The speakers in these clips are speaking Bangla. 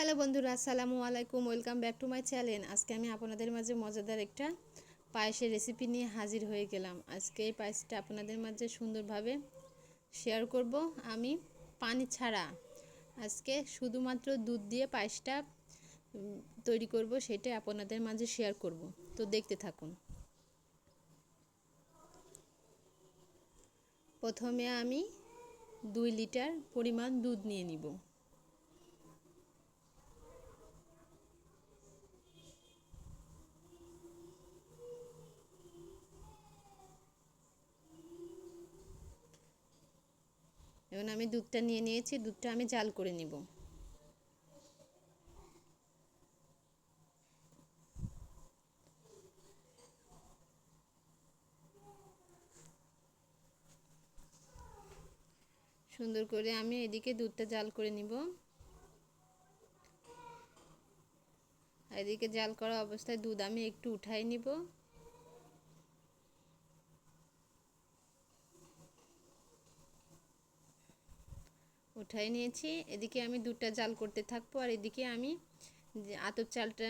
হ্যালো বন্ধুরা, আসসালামু আলাইকুম, welcome back to my channel. আজকে আমি আপনাদের মাঝে মজাদার একটা পায়েসের রেসিপি নিয়ে হাজির হয়ে গেলাম। আজকে এই পায়েসটা আপনাদের মাঝে সুন্দরভাবে শেয়ার করব আমি পানি ছাড়া। আজকে শুধুমাত্র দুধ দিয়ে পায়েসটা তৈরি করব, সেটাই আপনাদের মাঝে শেয়ার করব। তো দেখতে থাকুন। প্রথমে আমি দুই লিটার পরিমাণ দুধ নিয়ে নিব। এখন আমি দুধটা নিয়ে নিয়েছি, দুধটা আমি জাল করে নিব। সুন্দর করে আমি এদিকে দুধটা জাল করে নিব। এদিকে জাল করা অবস্থায় দুধ আমি একটু উঠাই নিব। উঠাই নিয়েছি। এদিকে আমি দুধটা জাল করতে থাকব আর এদিকে আমি আতর চালটা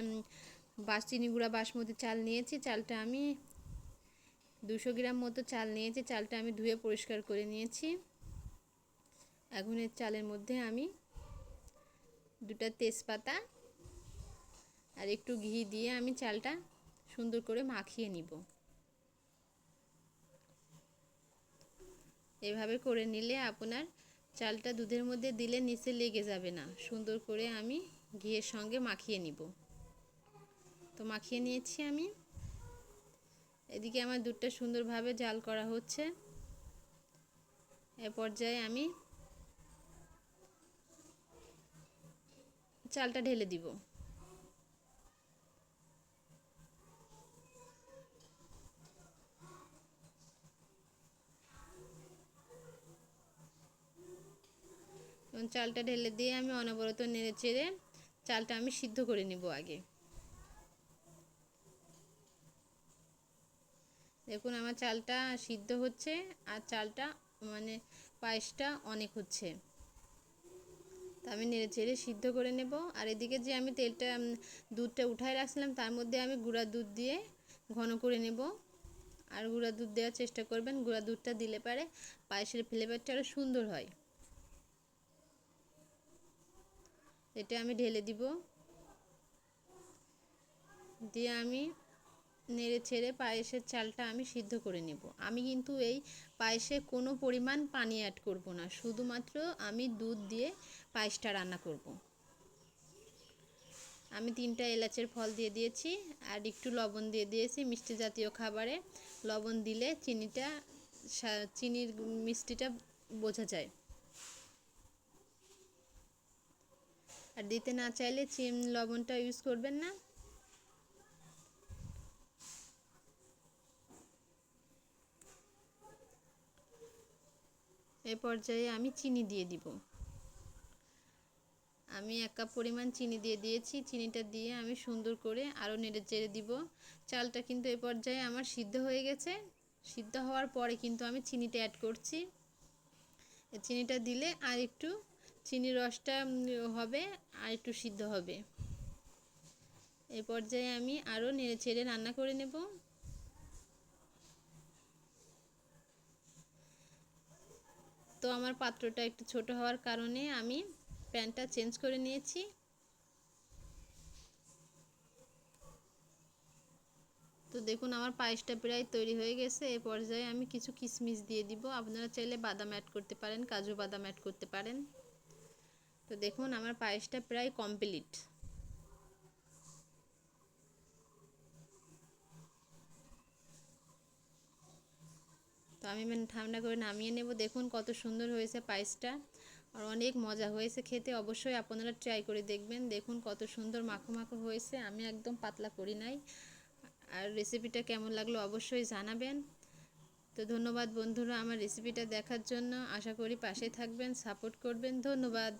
বাস, চিনি গুঁড়া বাসমতি চাল নিয়েছি। চালটা আমি দুশো গ্রাম মতো চাল নিয়েছি। চালটা আমি ধুয়ে পরিষ্কার করে নিয়েছি। এখন এর চালের মধ্যে আমি দুটা তেজপাতা আর একটু ঘি দিয়ে আমি চালটা সুন্দর করে মাখিয়ে নিব। এভাবে করে নিলে আপনার চালটা দুধের মধ্যে দিলে নিচে লেগে যাবে না। সুন্দর করে আমি ঘিয়ের সঙ্গে মাখিয়ে নিব। তো মাখিয়ে নিয়েছি আমি। এদিকে আমার দুধটা সুন্দরভাবে জাল করা হচ্ছে। এ পর্যায়ে আমি চালটা ঢেলে দিব। এবং চালটা ঢেলে দিয়ে আমি অনবরত নেড়ে চেড়ে চালটা আমি সিদ্ধ করে নিব আগে। দেখুন আমার চালটা সিদ্ধ হচ্ছে আর চালটা মানে পায়েসটা অনেক হচ্ছে। তা আমি নেড়ে চেড়ে সিদ্ধ করে নেব। আর এদিকে যে আমি তেলটা দুধটা উঠায় রাখছিলাম, তার মধ্যে আমি গুঁড়া দুধ দিয়ে ঘন করে নেব। আর গুঁড়া দুধ দেওয়ার চেষ্টা করবেন, গুঁড়া দুধটা দিলে পারে পায়েসের ফ্লেভারটা আরও সুন্দর হয়। এটা আমি ঢেলে দিব। দিয়ে আমি নেড়ে ছেড়ে পায়েসের চালটা আমি সিদ্ধ করে নেব। আমি কিন্তু এই পায়েসে কোনো পরিমাণ পানি অ্যাড করব না, শুধুমাত্র আমি দুধ দিয়ে পায়েসটা রান্না করব। আমি তিনটা এলাচের ফল দিয়ে দিয়েছি আর একটু লবণ দিয়ে দিয়েছি মিষ্টি জাতীয় খাবারে। লবণ দিলে চিনিটা চিনির মিষ্টিটা বোঝা যায়। আর দিতে না চাইলে চিম লবণটা ইউজ করবেন না। এ পর্যায়ে আমি চিনি দিয়ে দিব। আমি এক কাপ পরিমাণ চিনি দিয়ে দিয়েছি। চিনিটা দিয়ে আমি সুন্দর করে আরও নেড়ে চেড়ে দিব। চালটা কিন্তু এ পর্যায়ে আমার সিদ্ধ হয়ে গেছে। সিদ্ধ হওয়ার পরে কিন্তু আমি চিনিটা অ্যাড করছি। চিনিটা দিলে আর একটু চিনির রসটা হবে আর একটু সিদ্ধ হবে। এই পর্যায়ে আমি আরও নেড়ে ছেড়ে রান্না করে নেব। তো আমার পাত্রটা একটু ছোট হওয়ার কারণে আমি প্যানটা চেঞ্জ করে নিয়েছি। তো দেখুন আমার পায়েসটা প্রায় তৈরি হয়ে গেছে। এ পর্যায়ে আমি কিছু কিশমিশ দিয়ে দিব। আপনারা চাইলে বাদাম অ্যাড করতে পারেন, কাজু বাদাম অ্যাড করতে পারেন। তো দেখুন, আমার পায়েসটা প্রায় কমপ্লিট তো আমি মানে ঠান্ডা করে নামিয়ে নেব। দেখুন কত সুন্দর হয়েছে পায়েসটা। আর অনেক মজা হয়েছে খেতে, অবশ্যই আপনারা ট্রাই করে দেখবেন। দেখুন কত সুন্দর মাখো মাখো হয়েছে, আমি একদম পাতলা করি নাই। আর রেসিপিটা কেমন লাগল অবশ্যই জানাবেন। তো ধন্যবাদ বন্ধুরা আমার রেসিপিটা দেখার জন্য। আশা করি পাশে থাকবেন সাপোর্ট করবেন। ধন্যবাদ।